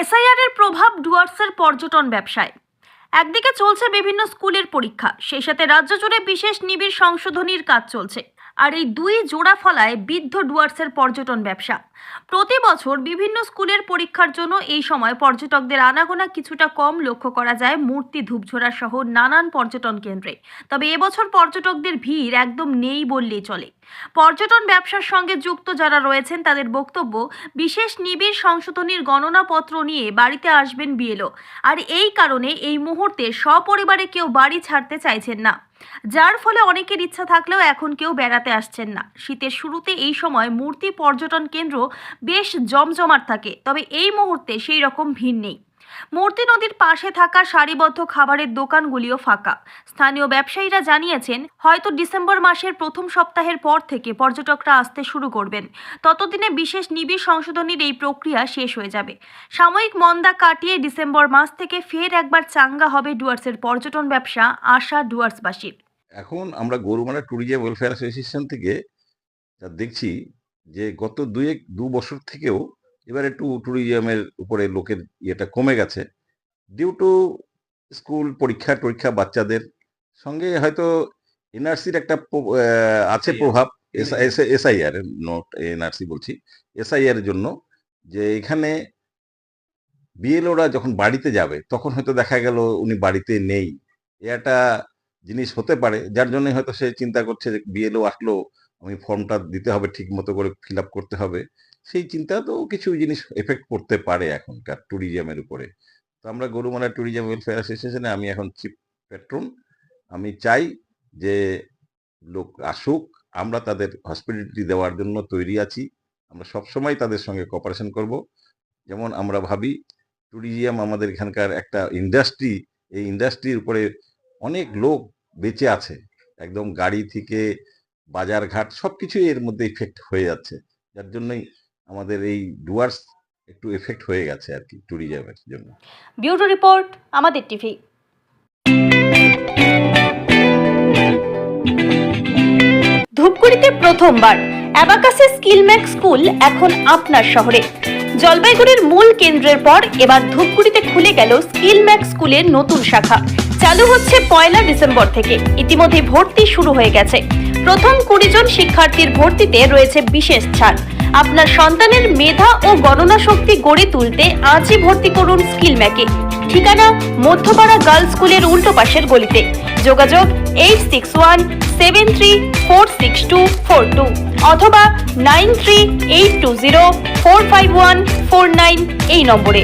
SIR এর প্রভাব ডুয়ার্সের পর্যটন ব্যবসায়। একদিকে চলছে বিভিন্ন স্কুলের পরীক্ষা, সেই সাথে রাজ্য জুড়ে বিশেষ নিবিড় সংশোধনীর কাজ চলছে। আর এই দুই জোড়া ফলায় বৃদ্ধ ডুয়ার্সের পর্যটন ব্যবসা। প্রতি বছর বিভিন্ন স্কুলের পরীক্ষার জন্য এই সময় পর্যটকদের আনাগোনা কিছুটা কম লক্ষ্য করা যায় মূর্তি ধূপঝোড়া সহ নানান পর্যটন কেন্দ্রে। তবে এবছর পর্যটকদের ভিড় একদম নেই বললেই চলে। পর্যটন ব্যবসার সঙ্গে যুক্ত যারা রয়েছেন, তাদের বক্তব্য, বিশেষ নিবিড় সংশোধনীর গণনাপত্র নিয়ে বাড়িতে আসবেন বিএলও। আর এই কারণে এই মুহূর্তে সপরিবারে কেউ বাড়ি ছাড়তে চাইছেন না। যার ফলে অনেকের ইচ্ছা থাকলেও এখন কেউ বেড়াতে আসছেন না। শীতের শুরুতে এই সময় মূর্তি পর্যটন কেন্দ্র বেশ জমজমাট থাকে, তবে এই মুহূর্তে সেই রকম ভিড় নেই। মূর্তি নদীর পাশে থাকা সারিবদ্ধ খাবারের দোকানগুলিও ফাঁকা। স্থানীয় ব্যবসায়ীরা জানিয়েছেন, হয়তো ডিসেম্বর মাসের প্রথম সপ্তাহের পর থেকে পর্যটকরা আসতে শুরু করবেন। ততদিনে বিশেষ নিবিড় সংশোধনীর এই প্রক্রিয়া শেষ হয়ে যাবে। সাময়িক মন্দা কাটিয়ে ডিসেম্বর মাস থেকে ফের একবার চাঙ্গা হবে ডুয়ার্সের পর্যটন ব্যবসা আশা ডুয়ার্সবাসীর। এখন আমরা গরুমারা ট্যুরিজম ওয়েলফেয়ার অ্যাসোসিয়েশন থেকে যা দেখছি যে গত দুই এক দু বছর থেকেও এবার একটু ট্যুরিজমের উপরে লোকের ইয়েটা কমে গেছে। ডিউ টু স্কুল পরীক্ষা টরীক্ষা বাচ্চাদের সঙ্গে হয়তো এনআরসির একটা আছে প্রভাব। এসআইআর নট এনআরসি বলছি। এসআইআর জন্য যে এখানে বিএলওরা যখন বাড়িতে যাবে তখন হয়তো দেখা গেল উনি বাড়িতে নেই। এ একটা জিনিস হতে পারে, যার জন্য হয়তো সে চিন্তা করছে যে বিএলও আসলো, আমি ফর্মটা দিতে হবে ঠিক মতো করে ফিল আপ করতে হবে। সেই চিন্তা তো কিছু জিনিস এফেক্ট করতে পারে এখনকার ট্যুরিজমের উপরে। তো আমরা গরুমারা ট্যুরিজম ওয়েলফেয়ার অ্যাসোসিয়েশনে আমি এখন চিফ পেট্রন আমি চাই যে লোক আসুক, আমরা তাদের হসপিটালিটি দেওয়ার জন্য তৈরি আছি। আমরা সবসময় তাদের সঙ্গে কপারেশন করব। যেমন আমরা ভাবি ট্যুরিজম আমাদের এখানকার একটা ইন্ডাস্ট্রি এই ইন্ডাস্ট্রির উপরে অনেক লোক বেঁচে আছে। একদম গাড়ি থেকে বাজারঘাট সবকিছুই এর মধ্যে ইফেক্ট হয়ে যাচ্ছে। যার জন্যই আমাদের এই ডুয়ার্স একটু এফেক্ট হয়ে গেছে আর কি ট্যুরিজমের জন্য। ব্যুরো রিপোর্ট, আমাদের টিভি। ধূপগুড়িতে প্রথমবার অ্যাবাকাসে স্কিল ম্যাক স্কুল এখন আপনার শহরে। জলপাইগুড়ির মূল কেন্দ্রের পর এবার ধূপগুড়িতে খুলে গেল স্কিল ম্যাক স্কুলের নতুন শাখা। চালু হচ্ছে পয়লা ডিসেম্বর থেকে। ইতিমধ্যে ভর্তি শুরু হয়ে গেছে। প্রথম কুড়ি জন শিক্ষার্থীর ভর্তিতে রয়েছে বিশেষ ছাড়। আপনার সন্তানের মেধা ও গণনা শক্তি গড়ে তুলতে আজই ভর্তি করুন স্কিল ম্যাকে। ঠিকানা মধ্যপাড়া গার্লস স্কুলের উল্টো পাশের গলিতে। যোগাযোগ eight six one seven three four six two four two অথবা nine three eight two zero four five one four nine এই নম্বরে।